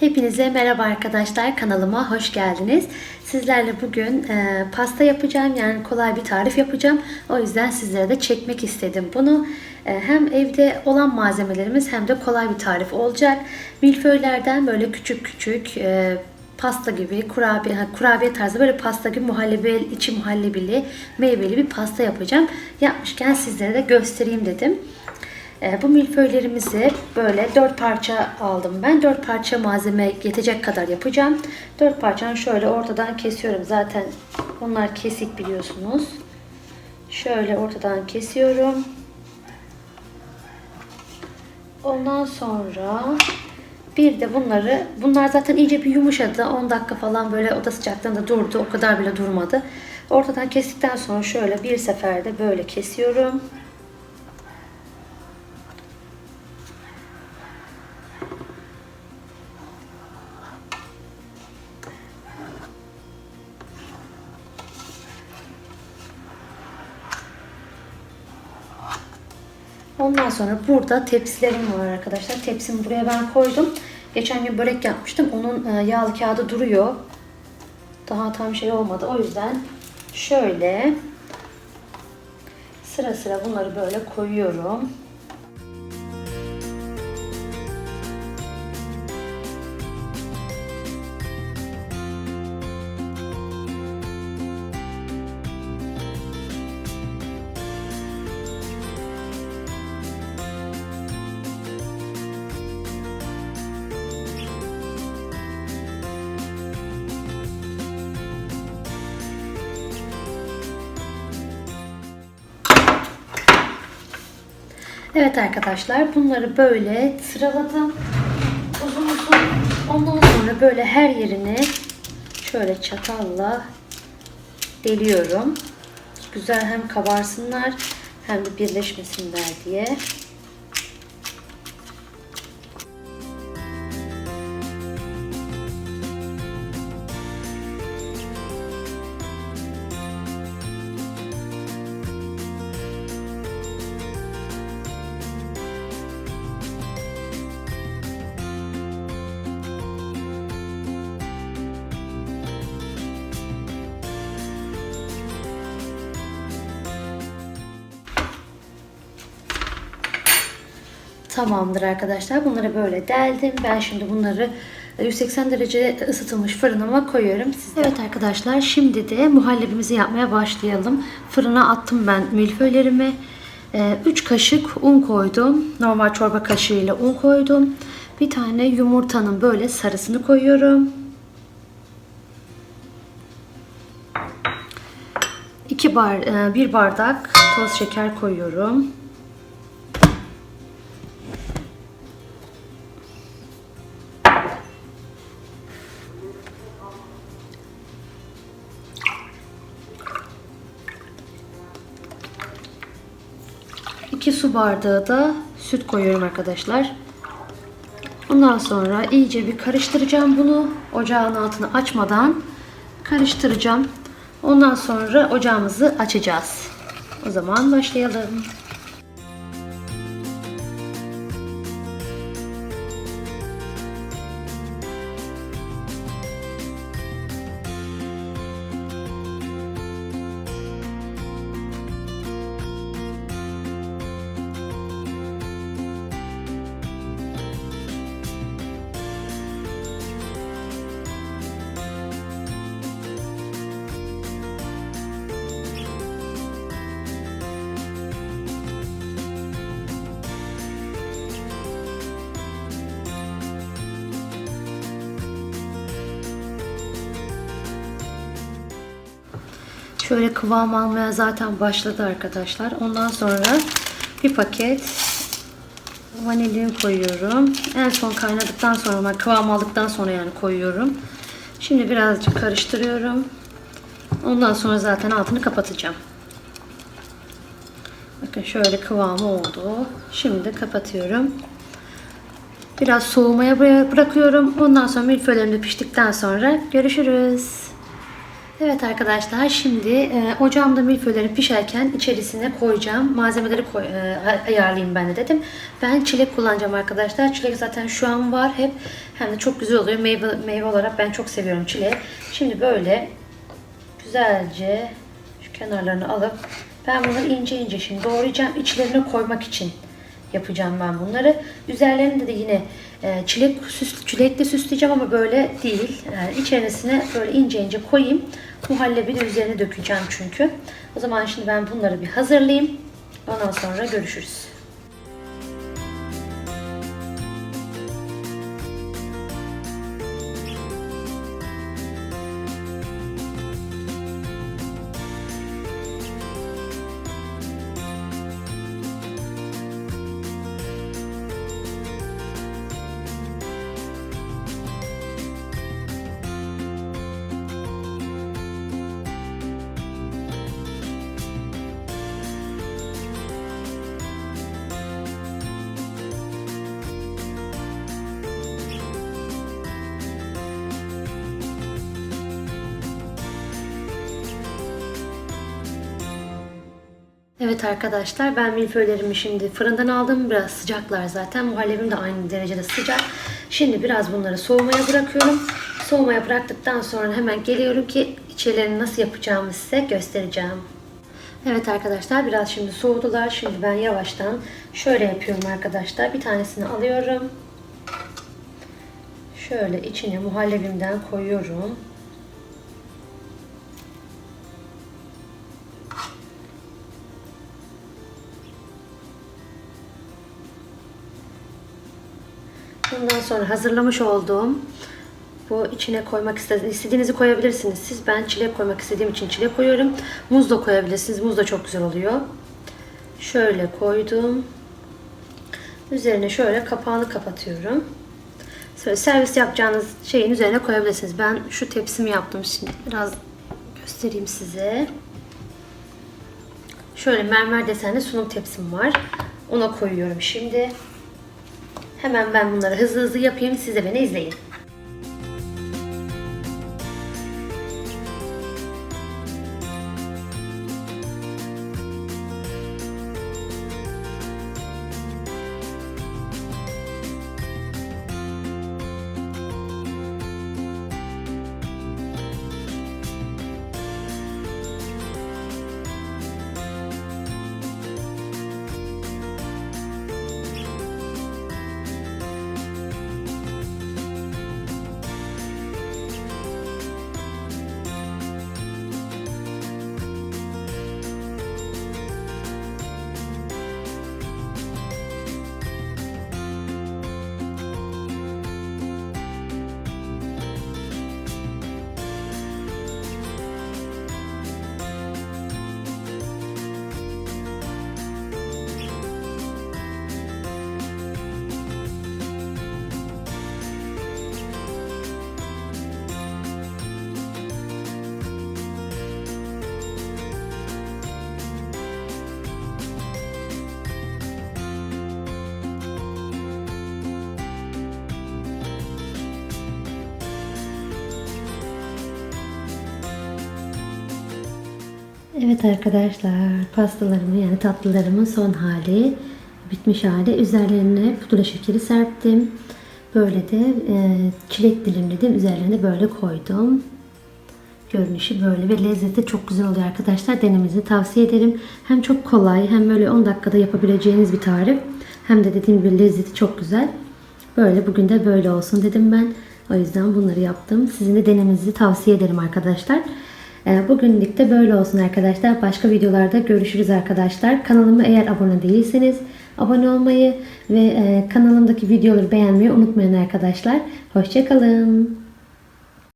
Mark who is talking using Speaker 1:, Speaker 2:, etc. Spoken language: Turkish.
Speaker 1: Hepinize merhaba arkadaşlar kanalıma hoş geldiniz. Sizlerle bugün e, pasta yapacağım yani kolay bir tarif yapacağım. O yüzden sizlere de çekmek istedim bunu. E, hem evde olan malzemelerimiz hem de kolay bir tarif olacak. Milföylerden böyle küçük küçük e, pasta gibi kurabiye, kurabiye tarzı böyle pasta gibi muhallebi, içi muhallebili, meyveli bir pasta yapacağım. Yapmışken sizlere de göstereyim dedim. E, bu milföylerimizi böyle dört parça aldım ben. Dört parça malzeme yetecek kadar yapacağım. Dört parçanı şöyle ortadan kesiyorum. Zaten bunlar kesik biliyorsunuz. Şöyle ortadan kesiyorum. Ondan sonra bir de bunları, bunlar zaten iyice bir yumuşadı. 10 dakika falan böyle oda sıcaklığında durdu. O kadar bile durmadı. Ortadan kestikten sonra şöyle bir seferde böyle kesiyorum. Ondan sonra burada tepsilerim var arkadaşlar. Tepsimi buraya ben koydum. Geçen gün börek yapmıştım. Onun e, yağlı kağıdı duruyor. Daha tam şey olmadı. O yüzden şöyle sıra sıra bunları böyle koyuyorum. Evet arkadaşlar bunları böyle sıraladım. Uzun uzun. Ondan sonra böyle her yerini şöyle çatalla deliyorum. Güzel hem kabarsınlar hem de birleşmesinler diye. Tamamdır arkadaşlar. Bunları böyle deldim. Ben şimdi bunları 180 derece ısıtılmış fırınıma koyuyorum. Size. Evet arkadaşlar şimdi de muhallebimizi yapmaya başlayalım. Fırına attım ben milföylerimi. 3 kaşık un koydum. Normal çorba kaşığıyla un koydum. Bir tane yumurtanın böyle sarısını koyuyorum. 2 bar, e, bir bardak toz şeker koyuyorum. İki su bardağı da süt koyuyorum arkadaşlar. Ondan sonra iyice bir karıştıracağım bunu. Ocağın altını açmadan karıştıracağım. Ondan sonra ocağımızı açacağız. O zaman başlayalım. Şöyle kıvam almaya zaten başladı arkadaşlar. Ondan sonra bir paket vanilin koyuyorum. En son kaynadıktan sonra, kıvam aldıktan sonra yani koyuyorum. Şimdi birazcık karıştırıyorum. Ondan sonra zaten altını kapatacağım. Bakın şöyle kıvamı oldu. Şimdi kapatıyorum. Biraz soğumaya bırakıyorum. Ondan sonra milföylerim de piştikten sonra görüşürüz. Evet arkadaşlar şimdi e, ocağımda milföylerim pişerken içerisine koyacağım malzemeleri koy, e, ayarlayayım ben de dedim. Ben çilek kullanacağım arkadaşlar. Çilek zaten şu an var hep. Hem de çok güzel oluyor. Meyve, meyve olarak ben çok seviyorum çileği. Şimdi böyle güzelce şu kenarlarını alıp ben bunları ince ince şimdi doğrayacağım. İçlerine koymak için yapacağım ben bunları. Üzerlerinde de yine e, çilek süs, çilekle süsleyeceğim ama böyle değil. Yani içerisine böyle ince ince koyayım. Muhallebi de üzerine dökeceğim çünkü. O zaman şimdi ben bunları bir hazırlayayım. Ondan sonra görüşürüz. Evet arkadaşlar ben milföylerimi şimdi fırından aldım. Biraz sıcaklar zaten. Muhallebim de aynı derecede sıcak. Şimdi biraz bunları soğumaya bırakıyorum. Soğumaya bıraktıktan sonra hemen geliyorum ki içerilerini nasıl yapacağımı size göstereceğim. Evet arkadaşlar biraz şimdi soğudular. Şimdi ben yavaştan şöyle yapıyorum arkadaşlar. Bir tanesini alıyorum. Şöyle içine muhallebimden koyuyorum. Bundan sonra hazırlamış olduğum bu içine koymak istediğiniz, istediğinizi koyabilirsiniz. Siz ben çilek koymak istediğim için çilek koyuyorum. Muz da koyabilirsiniz. Muz da çok güzel oluyor. Şöyle koydum. Üzerine şöyle kapağını kapatıyorum. Şöyle servis yapacağınız şeyin üzerine koyabilirsiniz. Ben şu tepsimi yaptım şimdi. Biraz göstereyim size. Şöyle mermer desenli sunum tepsim var. Ona koyuyorum şimdi. Hemen ben bunları hızlı hızlı yapayım. Siz de beni izleyin. Evet arkadaşlar pastalarımın yani tatlılarımın son hali bitmiş hali. Üzerlerine pudra şekeri serptim. Böyle de e, çilek dilimledim. Üzerlerine böyle koydum. Görünüşü böyle ve lezzeti çok güzel oluyor arkadaşlar. Denemenizi tavsiye ederim. Hem çok kolay hem böyle 10 dakikada yapabileceğiniz bir tarif. Hem de dediğim gibi lezzeti çok güzel. Böyle bugün de böyle olsun dedim ben. O yüzden bunları yaptım. Sizin de denemenizi tavsiye ederim arkadaşlar. Ee, Bugünlük de böyle olsun arkadaşlar. Başka videolarda görüşürüz arkadaşlar. Kanalıma eğer abone değilseniz abone olmayı ve e, kanalımdaki videoları beğenmeyi unutmayın arkadaşlar. Hoşçakalın.